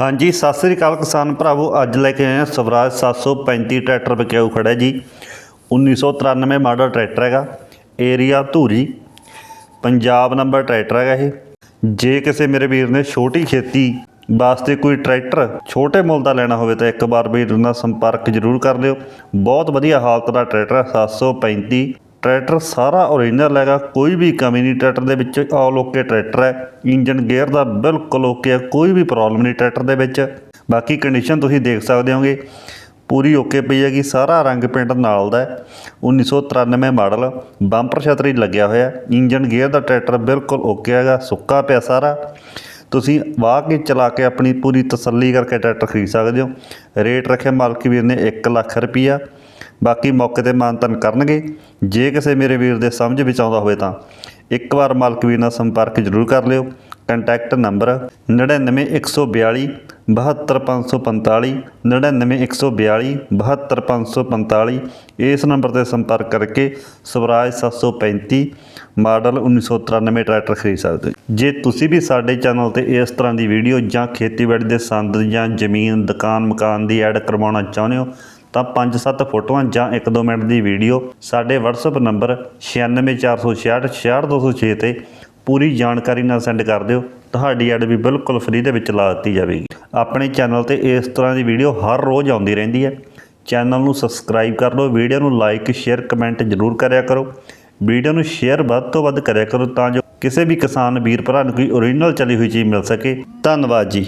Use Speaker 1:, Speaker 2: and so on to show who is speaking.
Speaker 1: ਹਾਂਜੀ, ਸਤਿ ਸ੍ਰੀ ਅਕਾਲ ਕਿਸਾਨ ਭਰਾਵੋ। ਅੱਜ ਲੈ ਕੇ ਆਏ ਹਾਂ ਸਵਰਾਜ 735 ਟਰੈਕਟਰ ਵਿਕਿਆਊ ਖੜਾ ਹੈ ਜੀ। 1993 ਮਾਡਲ ਟਰੈਕਟਰ ਹੈਗਾ, area Dhuri, Punjab number tractor ਹੈਗਾ ਇਹ। ਜੇ ਕਿਸੇ ਮੇਰੇ ਵੀਰ ਨੇ ਛੋਟੀ ਖੇਤੀ ਵਾਸਤੇ ਕੋਈ ਟਰੈਕਟਰ ਛੋਟੇ ਮੁੱਲ ਦਾ ਲੈਣਾ ਹੋਵੇ ਤਾਂ ਇੱਕ ਵਾਰ ਵੀਰ ਨਾਲ ਸੰਪਰਕ ਜ਼ਰੂਰ ਕਰ ਲਿਓ। ਬਹੁਤ ਵਧੀਆ ਹਾਲਤ ਦਾ ਟਰੈਕਟਰ ਹੈ 735 ਟਰੈਕਟਰ ਸਾਰਾ ਓਰੀਜਨਲ ਹੈਗਾ, ਕੋਈ ਵੀ ਕਮੀ ਨਹੀਂ ਟਰੈਕਟਰ ਦੇ ਵਿੱਚ ਆਲ ਓਕੇ ਟਰੈਕਟਰ ਹੈ। ਇੰਜਨ ਗੇਅਰ ਦਾ ਬਿਲਕੁਲ ਓਕੇ ਹੈ, ਕੋਈ ਵੀ ਪ੍ਰੋਬਲਮ ਨਹੀਂ ਟਰੈਕਟਰ ਦੇ ਵਿੱਚ। ਬਾਕੀ ਕੰਡੀਸ਼ਨ ਤੁਸੀਂ ਦੇਖ ਸਕਦੇ ਹੋਗੇ, ਪੂਰੀ ਓਕੇ ਪਈ ਹੈਗੀ, ਸਾਰਾ ਰੰਗ ਪਿੰਡ ਨਾਲ ਦਾ ਹੈ। 1993 ਮਾਡਲ ਬੰਪਰ ਛਤਰੀ ਲੱਗਿਆ ਹੋਇਆ ਹੈ। ਇੰਜਨ ਗੇਅਰ ਦਾ ਟਰੈਕਟਰ ਬਿਲਕੁਲ ਓਕੇ ਹੈਗਾ, ਸੁੱਕਾ ਪਿਆ ਸਾਰਾ। ਤੁਸੀਂ ਵਾਹ ਕੇ ਚਲਾ ਕੇ ਆਪਣੀ ਪੂਰੀ ਤਸੱਲੀ ਕਰਕੇ ਟਰੈਕਟਰ ਖਰੀਦ ਸਕਦੇ ਹੋ। ਰੇਟ ਰੱਖਿਆ ਮਾਲਕ ਵੀਰ ਨੇ 1 ਲੱਖ ਰੁਪਈਆ। ਬਾਕੀ ਮੌਕੇ ਤੇ ਮਾਨਤਨ ਕਰਨਗੇ। ਜੇ ਕਿਸੇ ਮੇਰੇ ਵੀਰ ਦੇ ਸਮਝ ਵਿੱਚ ਆਉਂਦਾ ਹੋਵੇ ਤਾਂ ਇੱਕ ਵਾਰ ਮਾਲਕ ਵੀਰ ਨਾਲ ਸੰਪਰਕ ਜ਼ਰੂਰ ਕਰ ਲਿਓ। ਕੰਟੈਕਟ ਨੰਬਰ 99142 72545 99142 72545 ਇਸ ਨੰਬਰ ਤੇ ਸੰਪਰਕ ਕਰਕੇ ਸਵਰਾਜ 735 ਮਾਡਲ 1993 ਟਰੈਕਟਰ ਖਰੀਦ ਸਕਦੇ ਹੋ। ਜੇ ਤੁਸੀਂ ਵੀ ਸਾਡੇ ਚੈਨਲ ਤੇ ਇਸ ਤਰ੍ਹਾਂ ਦੀ ਵੀਡੀਓ ਜਾਂ ਖੇਤੀਬਾੜੀ ਦੇ ਸੰਦ ਜਾਂ ਜ਼ਮੀਨ, ਦੁਕਾਨ, ਮਕਾਨ ਦੀ ਐਡ ਕਰਵਾਉਣਾ ਚਾਹੁੰਦੇ ਹੋ ਤਾਂ 5-7 ਫੋਟੋਆਂ ਜਾਂ 1-2 ਮਿੰਟ ਦੀ ਵੀਡੀਓ, ਸਾਡੇ WhatsApp ਨੰਬਰ 964666 66206 ਤੇ ਪੂਰੀ ਜਾਣਕਾਰੀ ਨਾਲ ਸੈਂਡ ਕਰ ਦਿਓ। ਤੁਹਾਡੀ ਐਡ ਵੀ ਬਿਲਕੁਲ ਫ੍ਰੀ ਦੇ ਵਿੱਚ ਲਾ ਦਿੱਤੀ ਜਾਵੇਗੀ। ਆਪਣੇ ਚੈਨਲ ਤੇ ਇਸ ਤਰ੍ਹਾਂ ਦੀ ਵੀਡੀਓ ਹਰ ਰੋਜ਼ ਆਉਂਦੀ ਰਹਿੰਦੀ ਹੈ। ਚੈਨਲ ਨੂੰ ਸਬਸਕ੍ਰਾਈਬ ਕਰ ਲਓ ਵੀਡੀਓ ਨੂੰ ਲਾਈਕ ਸ਼ੇਅਰ ਕਮੈਂਟ ਜ਼ਰੂਰ ਕਰਿਆ ਕਰੋ। ਵੀਡੀਓ ਨੂੰ ਸ਼ੇਅਰ ਵੱਧ ਤੋਂ ਵੱਧ ਕਰਿਆ ਕਰੋ ਤਾਂ ਜੋ ਕਿਸੇ ਵੀ ਕਿਸਾਨ ਵੀਰ ਭਰਾ ਨੂੰ ਕੋਈ ਓਰੀਜਨਲ ਚਲੀ ਹੋਈ ਚੀਜ਼ ਮਿਲ ਸਕੇ। ਧੰਨਵਾਦ ਜੀ।